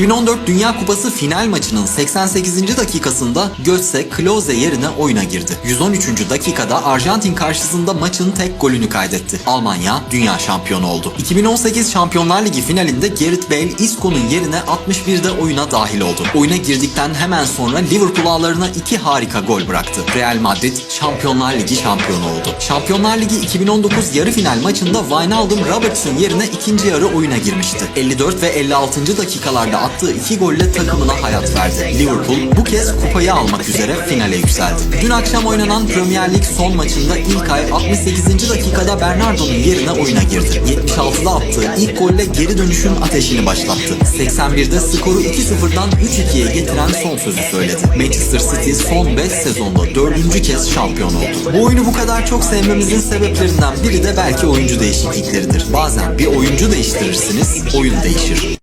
2014 Dünya Kupası final maçının 88. dakikasında Götze Klose yerine oyuna girdi. 113. dakikada Arjantin karşısında maçın tek golünü kaydetti. Almanya dünya şampiyonu oldu. 2018 Şampiyonlar Ligi finalinde Gareth Bale Isco'nun yerine 61'de oyuna dahil oldu. Oyuna girdikten hemen sonra Liverpool ağlarına iki harika gol bıraktı. Real Madrid Şampiyonlar Ligi şampiyonu oldu. Şampiyonlar Ligi 2019 yarı final maçında Wijnaldum Robertson yerine ikinci yarı oyuna girmişti. 54 ve 56. dakikalarda attığı iki golle takımına hayat verdi. Liverpool bu kez kupayı almak üzere finale yükseldi. Dün akşam oynanan Premier Lig son maçında İlkay 68. dakikada Bernardo'nun yerine oyuna girdi. 76'da attığı ilk golle geri dönüşün ateşini başlattı. 81'de skoru 2-0'dan 3-2'ye getiren son sözü söyledi. Manchester City son 5 sezonda 4. kez şampiyon oldu. Bu oyunu bu kadar çok sevmemizin sebeplerinden biri de belki oyuncu değişiklikleridir. Bazen bir oyuncu değiştirirsiniz, oyun değişir.